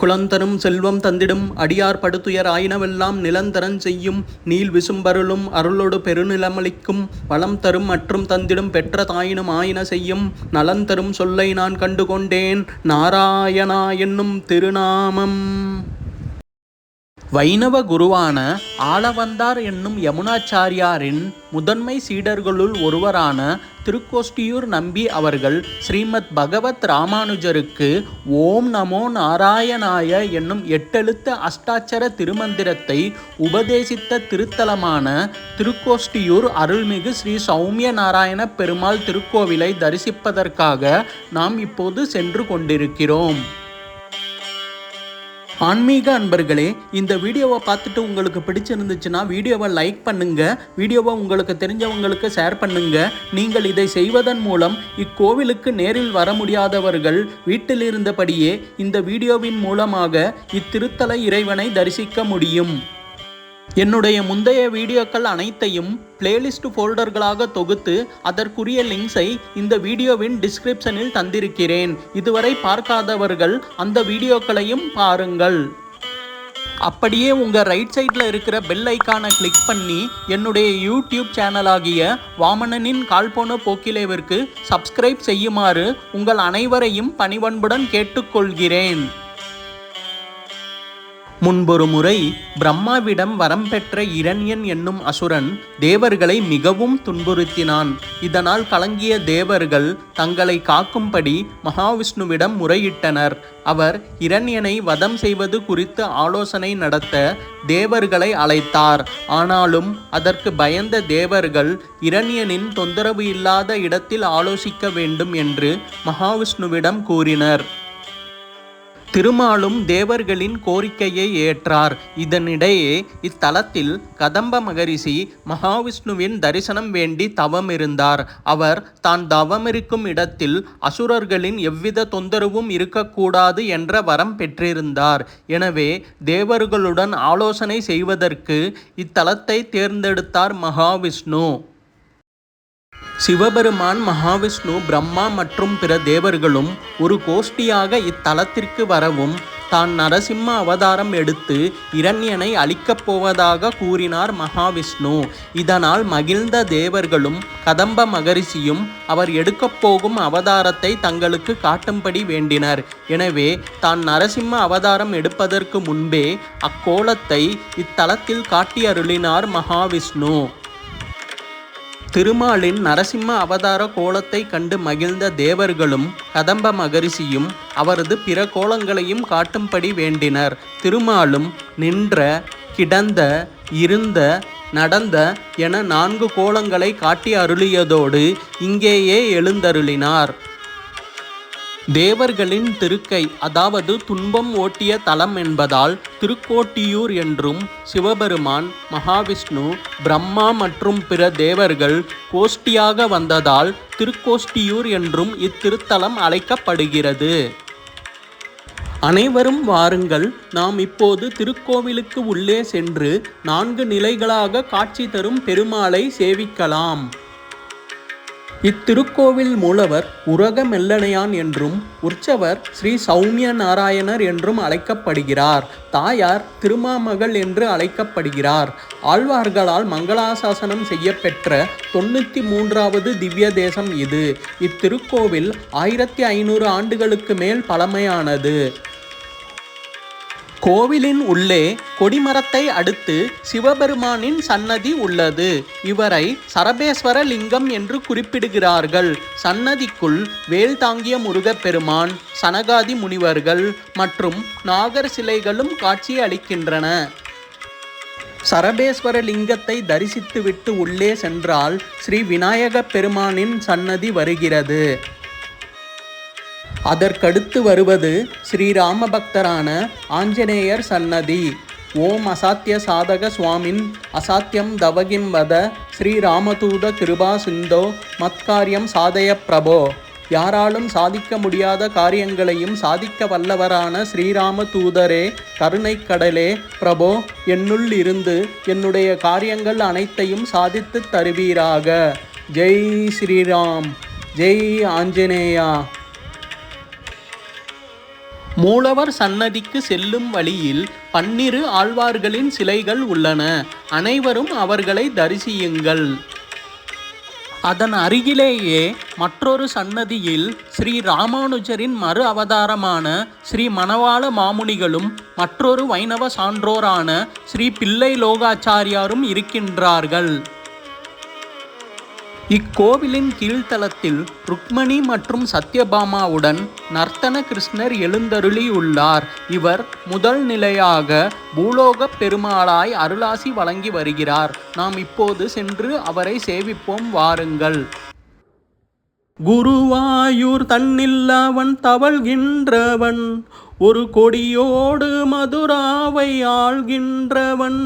குளந்தரும் செல்வம் தந்திடும் அடியார் படுத்துயர் ஆயினவெல்லாம் நிலந்தரன் செய்யும் நீல் விசும்பருளும் அருளொடு பெருநிலமளிக்கும் வளம் தரும் மற்றும் தந்திடும் பெற்ற தாயினும் ஆயின செய்யும் நலந்தரும் சொல்லை நான் கண்டுகொண்டேன். நாராயணா என்னும் திருநாமம். வைணவ குருவான ஆளவந்தார் என்னும் யமுனாச்சாரியாரின் முதன்மை சீடர்களுள் ஒருவரான திருக்கோஷ்டியூர் நம்பி அவர்கள் ஸ்ரீமத் பகவத் ராமானுஜருக்கு ஓம் நமோ நாராயணாய என்னும் எட்டெழுத்த அஷ்டாட்சர திருமந்திரத்தை உபதேசித்த திருத்தலமான திருக்கோஷ்டியூர் அருள்மிகு ஸ்ரீ சௌமிய நாராயண பெருமாள் திருக்கோவிலை தரிசிப்பதற்காக நாம் இப்போது சென்று கொண்டிருக்கிறோம். ஆன்மீக அன்பர்களே இந்த வீடியோவை பார்த்துட்டு உங்களுக்கு பிடிச்சிருந்துச்சுன்னா வீடியோவை லைக் பண்ணுங்க வீடியோவை உங்களுக்கு தெரிஞ்சவங்களுக்கு ஷேர் பண்ணுங்க. நீங்கள் இதை செய்வதன் மூலம் இக்கோவிலுக்கு நேரில் வர முடியாதவர்கள் வீட்டில் இருந்தபடியே இந்த வீடியோவின் மூலமாக இத்திருத்தல இறைவனை தரிசிக்க முடியும். என்னுடைய முந்தைய வீடியோக்கள் அனைத்தையும் பிளேலிஸ்ட் ஃபோல்டர்களாக தொகுத்து அதற்குரிய லிங்க்ஸை இந்த வீடியோவின் டிஸ்கிரிப்ஷனில் தந்திருக்கிறேன். இதுவரை பார்க்காதவர்கள் அந்த வீடியோக்களையும் பாருங்கள். அப்படியே உங்கள் ரைட் சைடில் இருக்கிற பெல் ஐக்கானை கிளிக் பண்ணி என்னுடைய யூடியூப் சேனலாகிய வாமனனின் கால்போன போக்கிலேவிற்கு சப்ஸ்கிரைப் செய்யுமாறு உங்கள் அனைவரையும் பணிவன்புடன் கேட்டுக்கொள்கிறேன். முன்பொரு முறை பிரம்மாவிடம் வரம் பெற்ற இரண்யன் என்னும் அசுரன் தேவர்களை மிகவும் துன்புறுத்தினான். இதனால் கலங்கிய தேவர்கள் தங்களை காக்கும்படி மகாவிஷ்ணுவிடம் முறையிட்டனர். அவர் இரண்யனை வதம் செய்வது குறித்து ஆலோசனை நடத்த தேவர்களை அழைத்தார். ஆனாலும் அதற்கு பயந்த தேவர்கள் இரண்யனின் தொந்தரவு இல்லாத இடத்தில் ஆலோசிக்க வேண்டும் என்று மகாவிஷ்ணுவிடம் கூறினர். திருமாலும் தேவர்களின் கோரிக்கையை ஏற்றார். இதனிடையே இத்தலத்தில் கதம்ப மகரிஷி மகாவிஷ்ணுவின் தரிசனம் வேண்டி தவம் இருந்தார் அவர் தான் தவமிருக்கும் இடத்தில் அசுரர்களின் எவ்வித தொந்தரவும் இருக்கக்கூடாது என்ற வரம் பெற்றிருந்தார். எனவே தேவர்களுடன் ஆலோசனை செய்வதற்கு இத்தலத்தை தேர்ந்தெடுத்தார் மகாவிஷ்ணு. சிவபெருமான் மகாவிஷ்ணு பிரம்மா மற்றும் பிற தேவர்களும் ஒரு கோஷ்டியாக இத்தலத்திற்கு வரவும் தான் நரசிம்ம அவதாரம் எடுத்து இரண்யனை அழிக்கப் போவதாக கூறினார் மகாவிஷ்ணு. இதனால் மகிழ்ந்த தேவர்களும் கதம்ப மகரிஷியும் அவர் எடுக்கப் போகும் அவதாரத்தை தங்களுக்கு காட்டும்படி வேண்டினர். எனவே தான் நரசிம்ம அவதாரம் எடுப்பதற்கு முன்பே அக்கோலத்தை இத்தலத்தில் காட்டி அருளினார் மகாவிஷ்ணு. திருமாலின் நரசிம்ம அவதார கோலத்தை கண்டு மகிழ்ந்த தேவர்களும் கதம்ப மகரிஷியும் அவரது பிற கோலங்களையும் காட்டும்படி வேண்டினர். திருமாலும் நின்ற கிடந்த இருந்த நடந்த என நான்கு கோலங்களை காட்டி அருளியதோடு இங்கேயே எழுந்தருளினார். தேவர்களின் திருக்கை அதாவது துன்பம் ஓட்டிய தலம் என்பதால் திருக்கோட்டியூர் என்றும் சிவபெருமான் மகாவிஷ்ணு பிரம்மா மற்றும் பிற தேவர்கள் கோஷ்டியாக வந்ததால் திருக்கோஷ்டியூர் என்றும் இத்திருத்தலம் அழைக்கப்படுகிறது. அனைவரும் வாருங்கள் நாம் இப்போது திருக்கோவிலுக்கு உள்ளே சென்று நான்கு நிலைகளாக காட்சி தரும் பெருமாளை சேவிக்கலாம். இத்திருக்கோவில் மூலவர் உரக மெல்லனையான் என்றும் உற்சவர் ஸ்ரீ சௌமிய நாராயணர் என்றும் அழைக்கப்படுகிறார். தாயார் திருமாமகள் என்று அழைக்கப்படுகிறார். ஆழ்வார்களால் மங்களாசாசனம் செய்யப்பெற்ற தொண்ணூற்றி மூன்றாவது திவ்ய தேசம் இது. இத்திருக்கோவில் ஆயிரத்தி ஐநூறு ஆண்டுகளுக்கு மேல் பழமையானது. கோவிலின் உள்ளே கொடிமரத்தை அடுத்து சிவபெருமானின் சன்னதி உள்ளது. இவரை சரபேஸ்வர லிங்கம் என்று குறிப்பிடுகிறார்கள். சன்னதிக்குள் வேல் தாங்கிய முருகப்பெருமான் சனகாதி முனிவர்கள் மற்றும் நாகர் சிலைகளும் காட்சி அளிக்கின்றன. சரபேஸ்வர லிங்கத்தை தரிசித்துவிட்டு உள்ளே சென்றால் ஸ்ரீ விநாயகப் பெருமானின் சன்னதி வருகிறது. அதற்கடுத்து வருவது ஸ்ரீராம பக்தரான ஆஞ்சநேயர் சன்னதி. ஓம் அசாத்திய சாதக சுவாமின் அசாத்தியம் தவகிம் வத ஸ்ரீராமதூத கிருபா சிந்தோ மத்காரியம் சாதய பிரபோ. யாராலும் சாதிக்க முடியாத காரியங்களையும் சாதிக்க வல்லவரான ஸ்ரீராம தூதரே கருணைக்கடலே பிரபோ என்னுள் இருந்து என்னுடைய காரியங்கள் அனைத்தையும் சாதித்து தருவீராக. ஜெய் ஸ்ரீராம் ஜெய் ஆஞ்சநேயா. மூலவர் சன்னதிக்கு செல்லும் வழியில் பன்னிரு ஆழ்வார்களின் சிலைகள் உள்ளன. அனைவரும் அவர்களை தரிசியுங்கள். அதன் அருகிலேயே மற்றொரு சன்னதியில் ஸ்ரீ ராமானுஜரின் மறு அவதாரமான ஸ்ரீ மணவாள மாமுனிகளும் மற்றொரு வைணவ சான்றோரான ஸ்ரீ பிள்ளை லோகாச்சாரியாரும் இருக்கின்றார்கள். இக்கோவிலின் கீழ்த்தளத்தில் ருக்மணி மற்றும் சத்யபாமாவுடன் நர்த்தன கிருஷ்ணர் எழுந்தருளியுள்ளார். இவர் முதல் நிலையாக பூலோக பெருமாளாய் அருளாசி வழங்கி வருகிறார். நாம் இப்போது சென்று அவரை சேவிப்போம் வாருங்கள். குருவாயூர் தன்னில்லவன் தவழ்கின்றவன். ஒரு கொடியோடு மதுராவை ஆள்கின்றவன்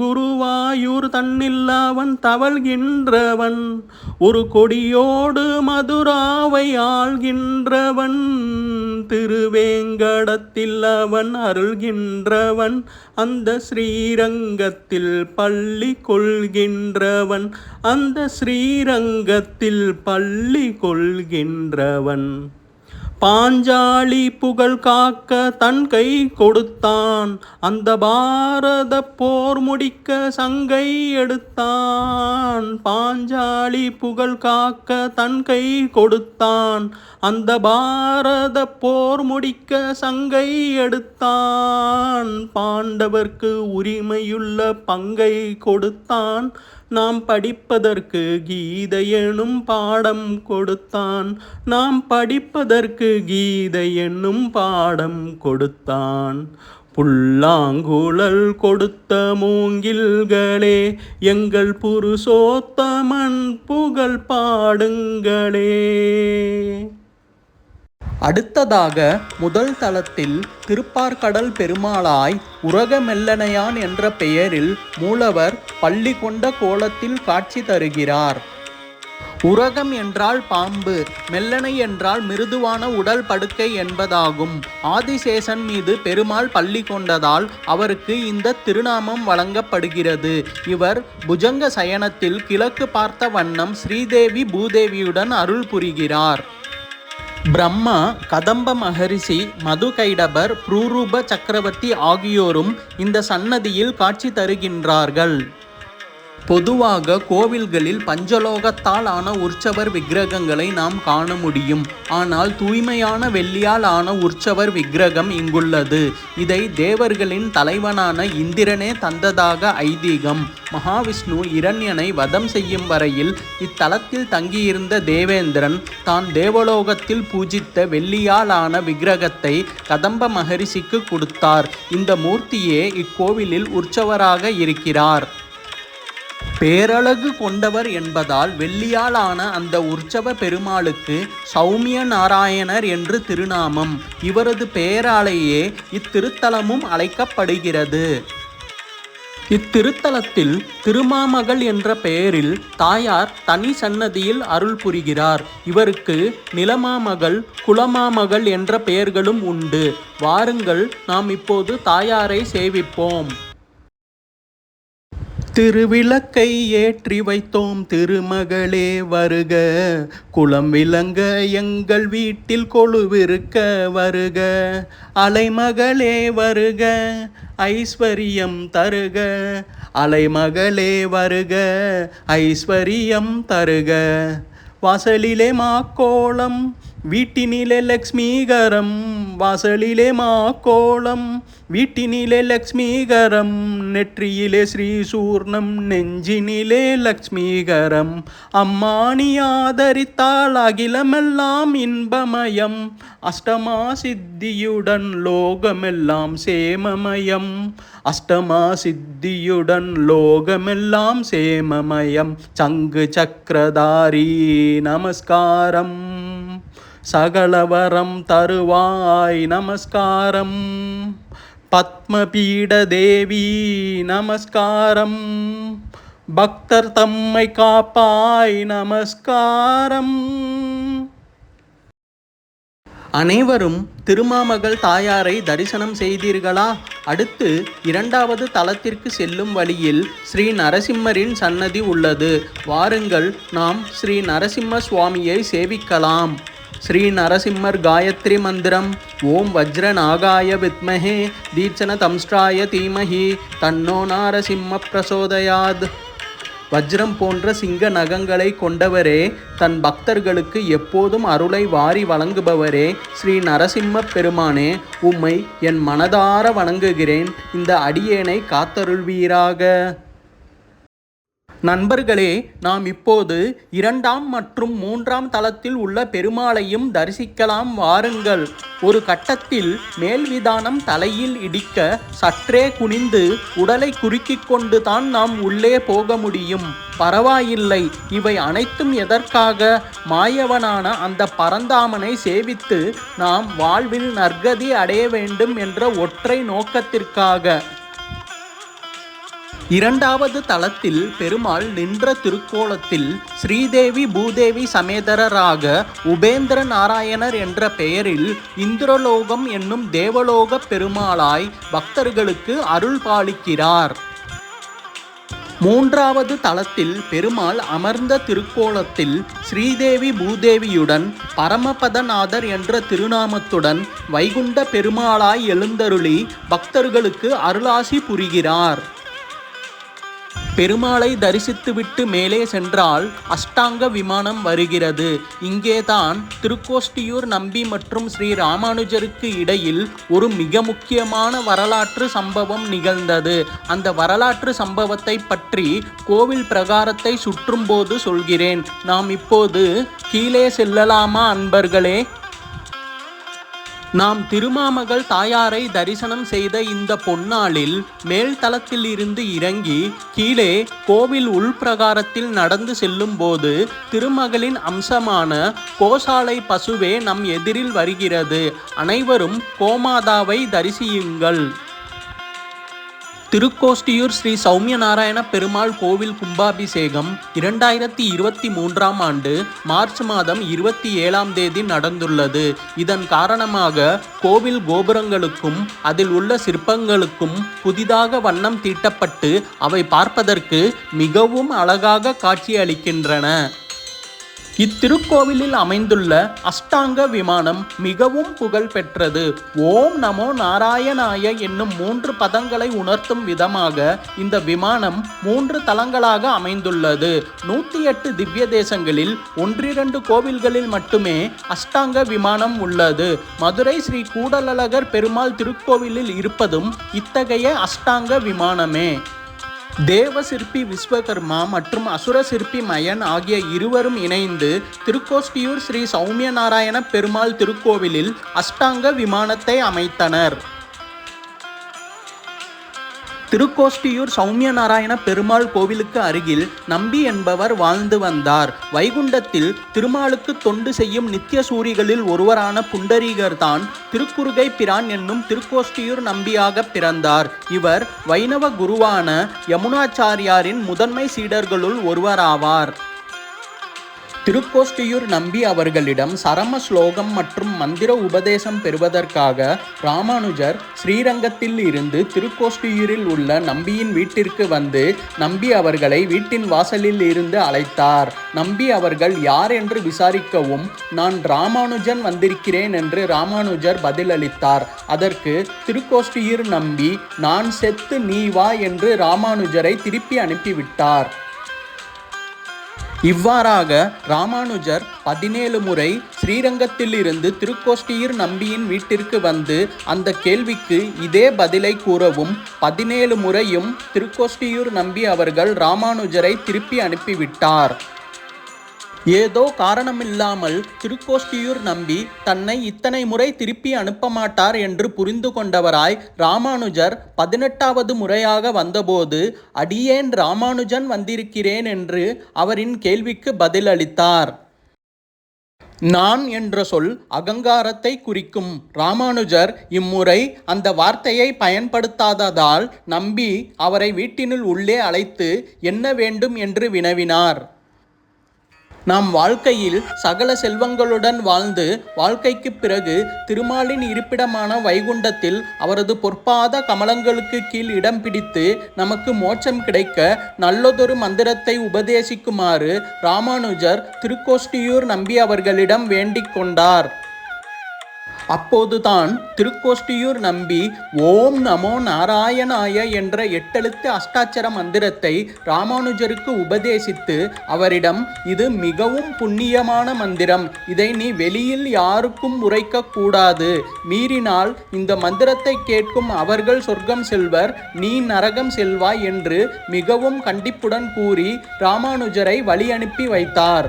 குருவாயூர் தன்னில்லாவன் தவழ்கின்றவன். ஒரு கொடியோடு மதுராவை ஆள்கின்றவன் திருவேங்கடத்தில் அவன் அருள்கின்றவன். அந்த ஸ்ரீரங்கத்தில் பள்ளி கொள்கின்றவன் அந்த ஸ்ரீரங்கத்தில் பள்ளி கொள்கின்றவன். பாஞ்சாலி புகழ் காக்க தன் கை கொடுத்தான். அந்த பாரத போர் முடிக்க சங்கை எடுத்தான். பாஞ்சாலி புகழ் காக்க தன் கை கொடுத்தான். அந்த பாரத போர் முடிக்க சங்கை எடுத்தான். பாண்டவர்க்கு உரிமையுள்ள பங்கை கொடுத்தான். நாம் படிப்பதற்கு கீதை எனும் பாடம் கொடுத்தான். நாம் படிப்பதற்கு கீதை என்னும் பாடம் கொடுத்தான். புல்லாங்குழல் கொடுத்த மூங்கில்களே எங்கள் புருஷோத்தமன் புகழ் பாடுங்களே. அடுத்ததாக முதல் தளத்தில் திருப்பார்கடல் பெருமாளாய் உரகமெல்லனையான் என்ற பெயரில் மூலவர் பள்ளி கொண்ட கோலத்தில் காட்சி தருகிறார். உரகம் என்றால் பாம்பு மெல்லனை என்றால் மிருதுவான உடல் படுக்கை என்பதாகும். ஆதிசேஷன் மீது பெருமாள் பள்ளி கொண்டதால் அவருக்கு இந்த திருநாமம் வழங்கப்படுகிறது. இவர் புஜங்க சயனத்தில் கிழக்கு பார்த்த வண்ணம் ஸ்ரீதேவி பூதேவியுடன் அருள் புரிகிறார். பிரம்மா கதம்ப மகரிஷி மதுகைடபர் புரூரூப சக்கரவர்த்தி ஆகியோரும் இந்த சன்னதியில் காட்சி தருகின்றார்கள். பொதுவாக கோவில்களில் பஞ்சலோகத்தால் ஆன உற்சவர் விக்கிரகங்களை நாம் காண முடியும். ஆனால் தூய்மையான வெள்ளியால் ஆன உற்சவர் விக்கிரகம் இங்குள்ளது. இதை தேவர்களின் தலைவனான இந்திரனே தந்ததாக ஐதீகம். மகாவிஷ்ணு இரண்யனை வதம் செய்யும் வரையில் இத்தலத்தில் தங்கியிருந்த தேவேந்திரன் தான் தேவலோகத்தில் பூஜித்த வெள்ளியால் ஆன விக்கிரகத்தை கதம்ப மகரிஷிக்கு கொடுத்தார். இந்த மூர்த்தியே இக்கோவிலில் உற்சவராக இருக்கிறார். பேரழகு கொண்டவர் என்பதால் வெள்ளியால் ஆன அந்த உற்சவ பெருமாளுக்கு சௌமிய நாராயணர் என்று திருநாமம். இவரது பெயராலேயே இத்திருத்தலமும் அழைக்கப்படுகிறது. இத்திருத்தலத்தில் திருமாமகள் என்ற பெயரில் தாயார் தனி சன்னதியில் அருள் புரிகிறார். இவருக்கு நிலமாமகள் குலமாமகள் என்ற பெயர்களும் உண்டு. வாருங்கள் நாம் இப்போது தாயாரை சேவிப்போம். திருவிளக்கை ஏற்றி வைத்தோம் திருமகளே வருக. குளம் விளங்க எங்கள் வீட்டில் கொழுவிருக்க வருக. அலைமகளே வருக ஐஸ்வரியம் தருக. அலைமகளே வருக ஐஸ்வரியம் தருக. வாசலிலே மாக்கோளம் வீட்டினிலே லக்ஷ்மீகரம் வாசலிலே மாக்கோளம். வீட்டினிலே லக்ஷ்மீகரம் நெற்றியிலே ஸ்ரீசூர்ணம் நெஞ்சினிலே லக்ஷ்மீகரம். அம்மானி ஆதரித்தால் அகிலமெல்லாம் இன்பமயம். அஷ்டமா சித்தியுடன் லோகமெல்லாம் சேமமயம். அஷ்டமா சித்தியுடன் லோகமெல்லாம் சேமமயம். சங்கு சக்கரதாரி நமஸ்காரம். சகலவரம் தருவாய் நமஸ்காரம். பத்மபீட தேவி நமஸ்காரம். பக்தர் தம்மை காப்பாய் நமஸ்காரம். அனைவரும் திருமாமகள் தாயாரை தரிசனம் செய்தீர்களா? அடுத்து இரண்டாவது தலத்திற்கு செல்லும் வழியில் ஸ்ரீ நரசிம்மரின் சன்னதி உள்ளது. வாருங்கள் நாம் ஸ்ரீ நரசிம்ம சுவாமியை சேவிக்கலாம். ஸ்ரீ நரசிம்மர் காயத்ரி மந்திரம். ஓம் வஜ்ர நாகாய வித்மஹே. தீட்சண தம்ஸ்ட்ராய தீமஹி. தன்னோ நாரசிம்ம பிரசோதயாத். வஜ்ரம் போன்ற சிங்க நகங்களை கொண்டவரே தன் பக்தர்களுக்கு எப்போதும் அருளை வாரி வழங்குபவரே ஸ்ரீ நரசிம்ம பெருமானே உம்மை என் மனதார வணங்குகிறேன். இந்த அடியேனை காத்தருள்வீராக. நண்பர்களே நாம் இப்போது இரண்டாம் மற்றும் மூன்றாம் தளத்தில் உள்ள பெருமாளையும் தரிசிக்கலாம் வாருங்கள். ஒரு கட்டத்தில் மேல்விதானம் தலையில் இடிக்க சற்றே குனிந்து உடலை குறுக்கிக் கொண்டு தான் நாம் உள்ளே போக முடியும். பரவாயில்லை இவை அனைத்தும் எதற்காக? மாயவனான அந்த பரந்தாமனை சேவித்து நாம் வாழ்வில் நற்கதி அடைய வேண்டும் என்ற ஒற்றை நோக்கத்திற்காக. இரண்டாவது தளத்தில் பெருமாள் நின்ற திருக்கோலத்தில் ஸ்ரீதேவி பூதேவி சமேதரராக உபேந்திர நாராயணர் என்ற பெயரில் இந்திரலோகம் என்னும் தேவலோக பெருமாளாய் பக்தர்களுக்கு அருள் பாலிக்கிறார். மூன்றாவது தளத்தில் பெருமாள் அமர்ந்த திருக்கோலத்தில் ஸ்ரீதேவி பூதேவியுடன் பரமபதநாதர் என்ற திருநாமத்துடன் வைகுண்ட பெருமாளாய் எழுந்தருளி பக்தர்களுக்கு அருளாசி புரிகிறார். பெருமாளை தரிசித்துவிட்டு மேலே சென்றால் அஷ்டாங்க விமானம் வருகிறது. இங்கேதான் திருக்கோஷ்டியூர் நம்பி மற்றும் ஸ்ரீ ராமானுஜருக்கு இடையில் ஒரு மிக முக்கியமான வரலாற்று சம்பவம் நிகழ்ந்தது. அந்த வரலாற்று சம்பவத்தை பற்றி கோவில் பிரகாரத்தை சுற்றும்போது சொல்கிறேன். நாம் இப்போது கீழே செல்லலாமா அன்பர்களே? நாம் திருமாமகள் தாயாரை தரிசனம் செய்த இந்த பொன்னாளில் மேல் தளத்தில் இருந்து இறங்கி கீழே கோவில் உள்பிரகாரத்தில் நடந்து செல்லும் போது திருமகளின் அம்சமான கோசாலை பசுவே நம் எதிரில் வருகிறது. அனைவரும் கோமாதாவை தரிசியுங்கள். திருக்கோஷ்டியூர் ஸ்ரீ சௌமிய நாராயண பெருமாள் கோவில் கும்பாபிஷேகம் இரண்டாயிரத்தி இருபத்தி மூன்றாம் ஆண்டு மார்ச் மாதம் இருபத்தி ஏழாம் தேதி நடந்துள்ளது. இதன் காரணமாக கோவில் கோபுரங்களுக்கும் அதில் உள்ள சிற்பங்களுக்கும் புதிதாக வண்ணம் தீட்டப்பட்டு அவை பார்ப்பதற்கு மிகவும் அழகாக காட்சியளிக்கின்றன. இத்திருக்கோவிலில் அமைந்துள்ள அஷ்டாங்க விமானம் மிகவும் புகழ் பெற்றது. ஓம் நமோ நாராயணாய என்னும் மூன்று பதங்களை உணர்த்தும் விதமாக இந்த விமானம் மூன்று தளங்களாக அமைந்துள்ளது. நூத்தி எட்டு திவ்ய தேசங்களில் ஒன்றிரண்டு கோவில்களில் மட்டுமே அஷ்டாங்க விமானம் உள்ளது. மதுரை ஸ்ரீ கூடலழகர் பெருமாள் திருக்கோவிலில் இருப்பதும் இத்தகைய அஷ்டாங்க விமானமே. தேவ சிற்பி விஸ்வகர்மா மற்றும் அசுர சிற்பி மயன் ஆகிய இருவரும் இணைந்து திருக்கோஷ்டியூர் ஸ்ரீ சௌமிய நாராயண பெருமாள் திருக்கோவிலில் அஷ்டாங்க விமானத்தை அமைத்தனர். திருக்கோஷ்டியூர் சௌமிய நாராயண பெருமாள் கோவிலுக்கு அருகில் நம்பி என்பவர் வாழ்ந்து வந்தார். வைகுண்டத்தில் திருமாலுக்கு தொண்டு செய்யும் நித்திய சூரிகளில் ஒருவரான புண்டரீகர் தான் திருக்குறுகை பிரான் என்னும் திருக்கோஷ்டியூர் நம்பியாக பிறந்தார். இவர் வைணவ குருவான யமுனாச்சாரியாரின் முதன்மை சீடர்களுள் ஒருவராவார். திருக்கோஷ்டியூர் நம்பி அவர்களிடம் சரம ஸ்லோகம் மற்றும் மந்திர உபதேசம் பெறுவதற்காக ராமானுஜர் ஸ்ரீரங்கத்தில் இருந்து திருக்கோஷ்டியூரில் உள்ள நம்பியின் வீட்டிற்கு வந்து நம்பி அவர்களை வீட்டின் வாசலில் இருந்து அழைத்தார். நம்பி அவர்கள் யார் என்று விசாரிக்கவும் நான் ராமானுஜன் வந்திருக்கிறேன் என்று ராமானுஜர் பதிலளித்தார். அதற்கு திருக்கோஷ்டியூர் நம்பி நான் செத்து நீ வா என்று ராமானுஜரை திருப்பி அனுப்பிவிட்டார். இவ்வாறாக ராமானுஜர் பதினேழு முறை ஸ்ரீரங்கத்திலிருந்து திருக்கோஷ்டியூர் நம்பியின் வீட்டிற்கு வந்து அந்த கேள்விக்கு இதே பதிலை கூறவும் பதினேழு முறையும் திருக்கோஷ்டியூர் நம்பி அவர்கள் ராமானுஜரை திருப்பி அனுப்பிவிட்டார். ஏதோ காரணமில்லாமல் திருக்கோஷ்டியூர் நம்பி தன்னை இத்தனை முறை திருப்பி அனுப்ப மாட்டார் என்று புரிந்து கொண்டவராய் ராமானுஜர் பதினெட்டாவது முறையாக வந்தபோது அடியேன் ராமானுஜன் வந்திருக்கிறேன் என்று அவரின் கேள்விக்கு பதிலளித்தார். நான் என்ற சொல் அகங்காரத்தை குறிக்கும். ராமானுஜர் இம்முறை அந்த வார்த்தையை பயன்படுத்தாததால் நம்பி அவரை வீட்டினுள் உள்ளே அழைத்து என்ன வேண்டும்? என்று வினவினார். நாம் வாழ்க்கையில் சகல செல்வங்களுடன் வாழ்ந்து வாழ்க்கைக்கு பிறகு திருமாலின் இருப்பிடமான வைகுண்டத்தில் அவரது பொற்பாத கமலங்களுக்கு கீழ் இடம் பிடித்து நமக்கு மோட்சம் கிடைக்க நல்லதொரு மந்திரத்தை உபதேசிக்குமாறு ராமானுஜர் திருக்கோஷ்டியூர் நம்பி அவர்களிடம் வேண்டிக் கொண்டார். அப்போதுதான் திருக்கோஷ்டியூர் நம்பி ஓம் நமோ நாராயணாய என்ற எட்டெழுத்து அஷ்டாட்சர மந்திரத்தை ராமானுஜருக்கு உபதேசித்து அவரிடம் இது மிகவும் புண்ணியமான மந்திரம். இதை நீ வெளியில் யாருக்கும் உரைக்க கூடாது. மீறினால் இந்த மந்திரத்தை கேட்கும் அவர்கள் சொர்க்கம் செல்வர் நீ நரகம் செல்வாய் என்று மிகவும் கண்டிப்புடன் கூறி ராமானுஜரை வழி அனுப்பி வைத்தார்.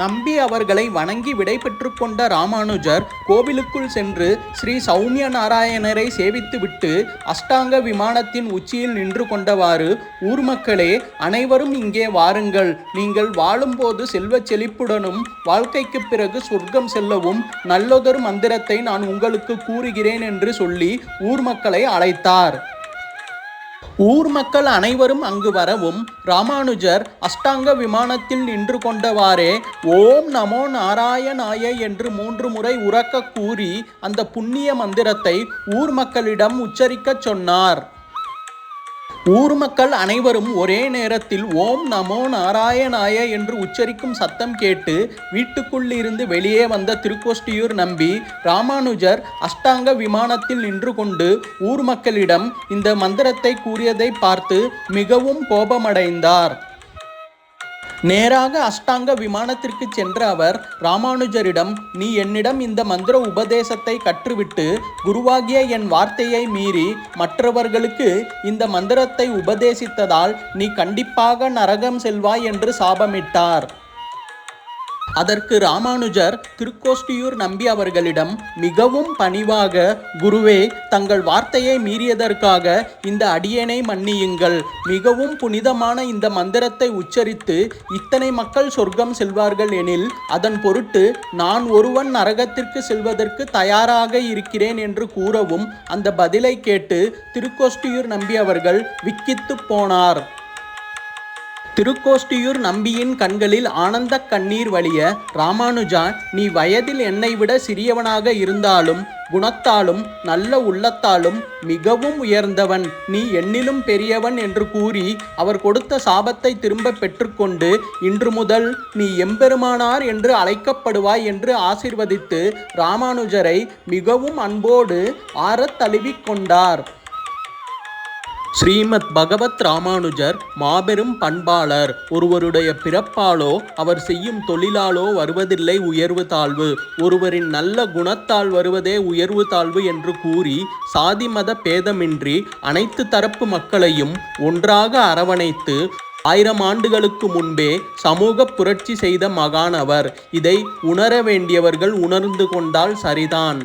நம்பி அவர்களை வணங்கி விடை கொண்ட ராமானுஜர் கோவிலுக்குள் சென்று ஸ்ரீ சௌமிய நாராயணரை சேவித்துவிட்டு அஷ்டாங்க விமானத்தின் உச்சியில் நின்று கொண்டவாறு ஊர் மக்களே அனைவரும் இங்கே வாருங்கள். நீங்கள் வாழும்போது செல்வ செழிப்புடனும் வாழ்க்கைக்கு பிறகு சொர்க்கம் செல்லவும் நல்லதொரு மந்திரத்தை நான் உங்களுக்கு கூறுகிறேன் என்று சொல்லி ஊர் மக்களை அழைத்தார். ஊர் மக்கள் அனைவரும் அங்கு வரவும் ராமானுஜர் அஷ்டாங்க விமானத்தில் நின்று கொண்டவாறே ஓம் நமோ நாராயணாய என்று மூன்று முறை உறக்க கூறி அந்த புண்ணிய மந்திரத்தை ஊர் மக்களிடம் உச்சரிக்கச் சொன்னார். ஊர் மக்கள் அனைவரும் ஒரே நேரத்தில் ஓம் நமோ நாராயணாய என்று உச்சரிக்கும் சத்தம் கேட்டு வீட்டுக்குள்ளிருந்து வெளியே வந்த திருக்கோஷ்டியூர் நம்பி ராமானுஜர் அஷ்டாங்க விமானத்தில் நின்று கொண்டு ஊர் மக்களிடம் இந்த மந்திரத்தை கூறியதை பார்த்து மிகவும் கோபமடைந்தார். நேராக அஷ்டாங்க விமானத்திற்கு சென்ற அவர் ராமானுஜரிடம் நீ என்னிடம் இந்த மந்திர உபதேசத்தை கற்றுவிட்டு குருவாகிய என் வார்த்தையை மீறி மற்றவர்களுக்கு இந்த மந்திரத்தை உபதேசித்ததால் நீ கண்டிப்பாக நரகம் செல்வாய் என்று சாபமிட்டார். அதற்கு ராமானுஜர் திருக்கோஷ்டியூர் நம்பி அவர்களிடம் மிகவும் பணிவாக குருவே தங்கள் வார்த்தையை மீறியதற்காக இந்த அடியனை மன்னியுங்கள். மிகவும் புனிதமான இந்த மந்திரத்தை உச்சரித்து இத்தனை மக்கள் சொர்க்கம் செல்வார்கள் எனில் அதன் பொருட்டு நான் ஒருவன் நரகத்திற்கு செல்வதற்கு தயாராக இருக்கிறேன் என்று கூறவும் அந்த பதிலை கேட்டு திருக்கோஷ்டியூர் நம்பி அவர்கள் விக்கித்து போனார். திருக்கோஷ்டியூர் நம்பியின் கண்களில் ஆனந்த கண்ணீர் வழிய ராமானுஜா நீ வயதில் என்னை விட சிறியவனாக இருந்தாலும் குணத்தாலும் நல்ல உள்ளத்தாலும் மிகவும் உயர்ந்தவன். நீ என்னிலும் பெரியவன் என்று கூறி அவர் கொடுத்த சாபத்தை திரும்ப பெற்றுக்கொண்டு இன்று முதல் நீ எம்பெருமானார் என்று அழைக்கப்படுவாய் என்று ஆசிர்வதித்து ராமானுஜரை மிகவும் அன்போடு ஆறத் தழுவிக் கொண்டார். ஸ்ரீமத் பகவத் ராமானுஜர் மாபெரும் பண்பாளர். ஒருவருடைய பிறப்பாலோ அவர் செய்யும் தொழிலாலோ வருவதில்லை உயர்வு தாழ்வு. ஒருவரின் நல்ல குணத்தால் வருவதே உயர்வு தாழ்வு என்று கூறி சாதி மத பேதமின்றி அனைத்து தரப்பு மக்களையும் ஒன்றாக அரவணைத்து ஆயிரம் ஆண்டுகளுக்கு முன்பே சமூக புரட்சி செய்த மகான் அவர். இதை உணர வேண்டியவர்கள் உணர்ந்து கொண்டால் சரிதான்.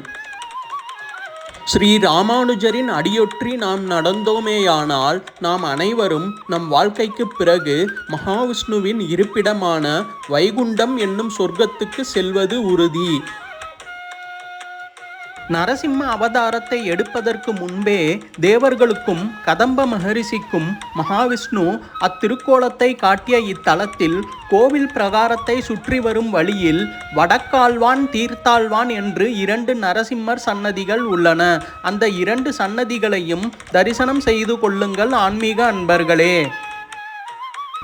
ஸ்ரீ ராமானுஜரின் அடியொற்றி நாம் நடந்தோமேயானால் நாம் அனைவரும் நம் வாழ்க்கைக்கு பிறகு மகாவிஷ்ணுவின் இருப்பிடமான வைகுண்டம் என்னும் சொர்க்கத்துக்கு செல்வது உறுதி. நரசிம்ம அவதாரத்தை எடுப்பதற்கு முன்பே தேவர்களுக்கும் கதம்ப மகரிஷிக்கும் மகாவிஷ்ணு அத்திருக்கோலத்தை காட்டிய இத்தலத்தில் கோவில் பிரகாரத்தை சுற்றி வரும் வழியில் வடக்கால்வான் தீர்த்தாழ்வான் என்று இரண்டு நரசிம்மர் சன்னதிகள் உள்ளன. அந்த இரண்டு சன்னதிகளையும் தரிசனம் செய்து கொள்ளுங்கள் ஆன்மீக அன்பர்களே.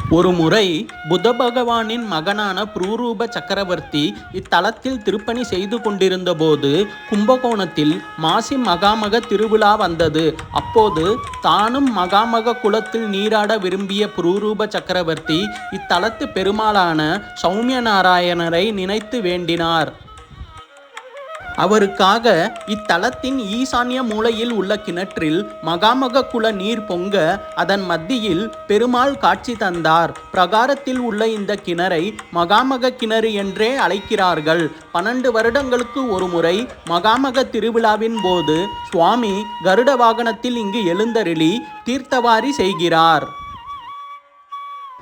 ஒரு முறை புத பகவானின் மகனான புரூரூப சக்கரவர்த்தி இத்தலத்தில் திருப்பணி செய்து கொண்டிருந்த போது கும்பகோணத்தில் மாசி மகாமக திருவிழா வந்தது. அப்போது தானும் மகாமக குலத்தில் நீராட விரும்பிய புரூரூப சக்கரவர்த்தி இத்தலத்து பெருமாளான சௌமிய நாராயணரை நினைத்து வேண்டினார். அவருக்காக இத்தலத்தின் ஈசான்ய மூலையில் உள்ள கிணற்றில் மகாமக குல நீர் பொங்க அதன் மத்தியில் பெருமாள் காட்சி தந்தார். பிரகாரத்தில் உள்ள இந்த கிணறை மகாமக கிணறு என்றே அழைக்கிறார்கள். பன்னெண்டு வருடங்களுக்கு ஒரு முறை மகாமக திருவிழாவின் போது சுவாமி கருட வாகனத்தில் இங்கு எழுந்தருளி தீர்த்தவாரி செய்கிறார்.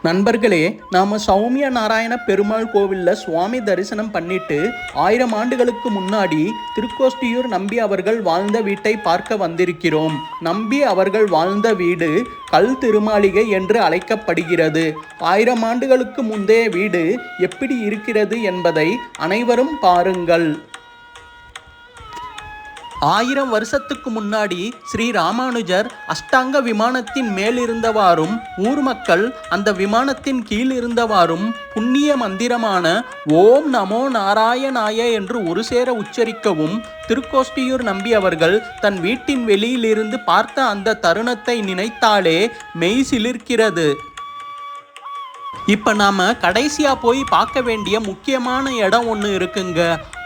நண்பர்களே நாம் சௌமிய நாராயண பெருமாள் கோவிலில் சுவாமி தரிசனம் பண்ணிட்டு ஆயிரம் ஆண்டுகளுக்கு முன்னாடி திருக்கோஷ்டியூர் நம்பி அவர்கள் வாழ்ந்த வீட்டை பார்க்க வந்திருக்கிறோம். நம்பி அவர்கள் வாழ்ந்த வீடு கல் திருமாளிகை என்று அழைக்கப்படுகிறது. ஆயிரம் ஆண்டுகளுக்கு முந்தைய வீடு எப்படி இருக்கிறது என்பதை அனைவரும் பாருங்கள். ஆயிரம் வருஷத்துக்கு முன்னாடி ஸ்ரீ ராமானுஜர் அஷ்டாங்க விமானத்தின் மேல் இருந்தவாறும் ஊர் மக்கள் அந்த விமானத்தின் கீழ் இருந்தவாறும் புண்ணிய மந்திரமான ஓம் நமோ நாராயணாய என்று ஒரு சேர உச்சரிக்கவும் திருக்கோஷ்டியூர் நம்பி அவர்கள் தன் வீட்டின் வெளியிலிருந்து பார்த்த அந்த தருணத்தை நினைத்தாலே மெய் சிலிர்க்கிறது. இப்போ நாம் கடைசியாக போய் பார்க்க வேண்டிய முக்கியமான இடம் ஒன்று இருக்குங்க.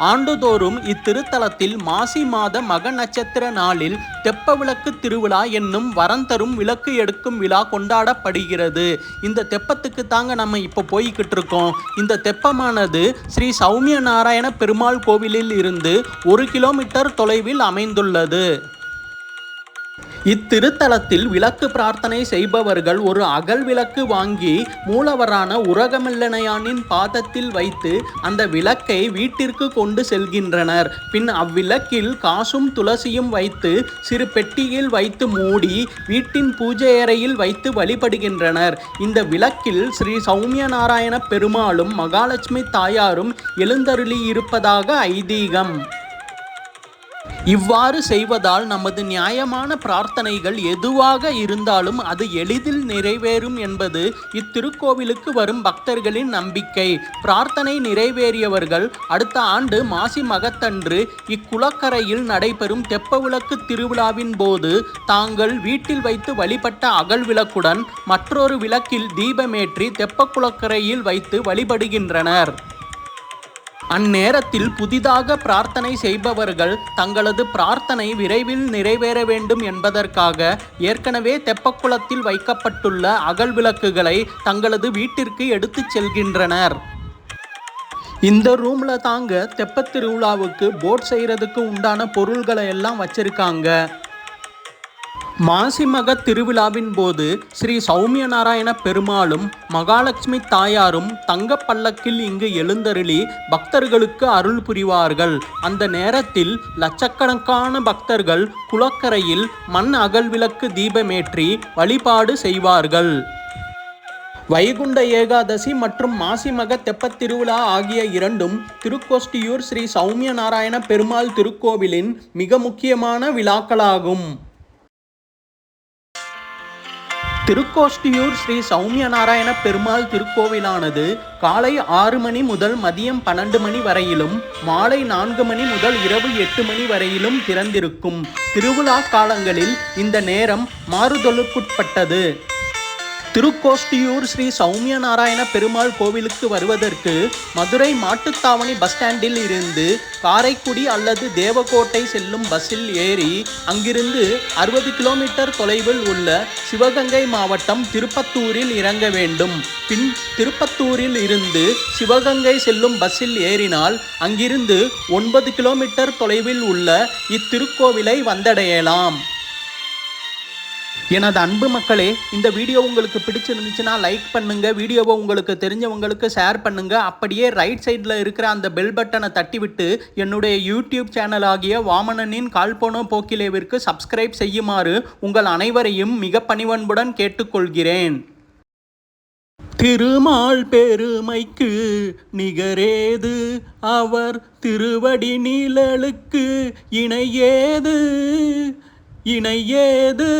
ஆண்டுதோறும் இத்திருத்தலத்தில் மாசி மாத மக நட்சத்திர நாளில் தெப்ப விளக்கு திருவிழா என்னும் வரம் தரும் விளக்கு எடுக்கும் விழா கொண்டாடப்படுகிறது. இந்த தெப்பத்துக்கு தாங்க நம்ம இப்போ போய்கிட்டு இருக்கோம். இந்த தெப்பமானது ஸ்ரீ சௌமிய நாராயண பெருமாள் கோவிலில் இருந்து ஒரு கிலோமீட்டர் தொலைவில் அமைந்துள்ளது. இத்திருத்தலத்தில் விளக்கு பிரார்த்தனை செய்பவர்கள் ஒரு அகல் விளக்கு வாங்கி மூலவரான உரகமில்லனையானின் பாதத்தில் வைத்து அந்த விளக்கை வீட்டிற்கு கொண்டு செல்கின்றனர். பின் அவ்விளக்கில் காசும் துளசியும் வைத்து சிறு பெட்டியில் வைத்து மூடி வீட்டின் பூஜை அறையில் வைத்து வழிபடுகின்றனர். இந்த விளக்கில் ஸ்ரீ சௌமிய நாராயண பெருமாளும் மகாலட்சுமி தாயாரும் எழுந்தருளி இருப்பதாக ஐதீகம். இவ்வாறு செய்வதால் நமது நியாயமான பிரார்த்தனைகள் எதுவாக இருந்தாலும் அது எளிதில் நிறைவேறும் என்பது இத்திருக்கோவிலுக்கு வரும் பக்தர்களின் நம்பிக்கை. பிரார்த்தனை நிறைவேறியவர்கள் அடுத்த ஆண்டு மாசி மகத்தன்று இக்குளக்கரையில் நடைபெறும் தெப்ப விளக்கு திருவிழாவின் போது தாங்கள் வீட்டில் வைத்து வழிபட்ட அகல் விளக்குடன் மற்றொரு விளக்கில் தீபமேற்றி தெப்ப குளக்கரையில் வைத்து வழிபடுகின்றனர். அந்நேரத்தில் புதிதாக பிரார்த்தனை செய்பவர்கள் தங்களது பிரார்த்தனை விரைவில் நிறைவேற வேண்டும் என்பதற்காக ஏற்கனவே தெப்பக்குளத்தில் வைக்கப்பட்டுள்ள அகல் விளக்குகளை தங்களது வீட்டிற்கு எடுத்துச் செல்கின்றனர். இந்த ரூமில் தாங்க தெப்பத் திருவிழாவுக்கு போட் செய்கிறதுக்கு உண்டான பொருள்களை எல்லாம் வச்சிருக்காங்க. மாசிமக திருவிழாவின் போது ஸ்ரீ சௌமிய நாராயண பெருமாளும் மகாலட்சுமி தாயாரும் தங்க பல்லக்கில் இங்கு எழுந்தருளி பக்தர்களுக்கு அருள் புரிவார்கள். அந்த நேரத்தில் லட்சக்கணக்கான பக்தர்கள் குளக்கரையில் மண் அகல்விளக்கு தீபமேற்றி வழிபாடு செய்வார்கள். வைகுண்ட ஏகாதசி மற்றும் மாசிமக தெப்பத் திருவிழா ஆகிய இரண்டும் திருக்கோஷ்டியூர் ஸ்ரீ சௌமிய நாராயண பெருமாள் திருக்கோவிலின் மிக முக்கியமான விழாக்களாகும். திருக்கோஷ்டியூர் ஸ்ரீ சௌமிய நாராயண பெருமாள் திருக்கோவிலானது காலை ஆறு மணி முதல் மதியம் பன்னெண்டு மணி வரையிலும் மாலை நான்கு மணி முதல் இரவு எட்டு மணி வரையிலும் திறந்திருக்கும். திருவிழா காலங்களில் இந்த நேரம் மாறுதலுக்குட்பட்டது. திருக்கோஷ்டியூர் ஸ்ரீ சௌமிய நாராயண பெருமாள் கோவிலுக்கு வருவதற்கு மதுரை மாட்டுத்தாவணி பஸ் ஸ்டாண்டில் இருந்து காரைக்குடி அல்லது தேவக்கோட்டை செல்லும் பஸ்ஸில் ஏறி அங்கிருந்து அறுபது கிலோமீட்டர் தொலைவில் உள்ள சிவகங்கை மாவட்டம் திருப்பத்தூரில் இறங்க வேண்டும். பின் திருப்பத்தூரில் இருந்து சிவகங்கை செல்லும் பஸ்ஸில் ஏறினால் அங்கிருந்து ஒன்பது கிலோமீட்டர் தொலைவில் உள்ள இத்திருக்கோவிலை வந்தடையலாம். எனது அன்பு மக்களே இந்த வீடியோ உங்களுக்கு பிடிச்சிருந்துச்சுன்னா லைக் பண்ணுங்க வீடியோவை உங்களுக்கு தெரிஞ்சவங்களுக்கு ஷேர் பண்ணுங்க. அப்படியே ரைட் சைடில் இருக்கிற அந்த பெல் பட்டனை தட்டிவிட்டு என்னுடைய யூடியூப் சேனல் ஆகிய வாமனனின் கால்போனோ போக்கிலேவிற்கு சப்ஸ்கிரைப் செய்யுமாறு உங்கள் அனைவரையும் மிக பணிவன்புடன் கேட்டுக்கொள்கிறேன். திருமால் பெருமைக்கு நிகரேது அவர் திருவடி நிழலுக்கு இணையேது. இணை ஏது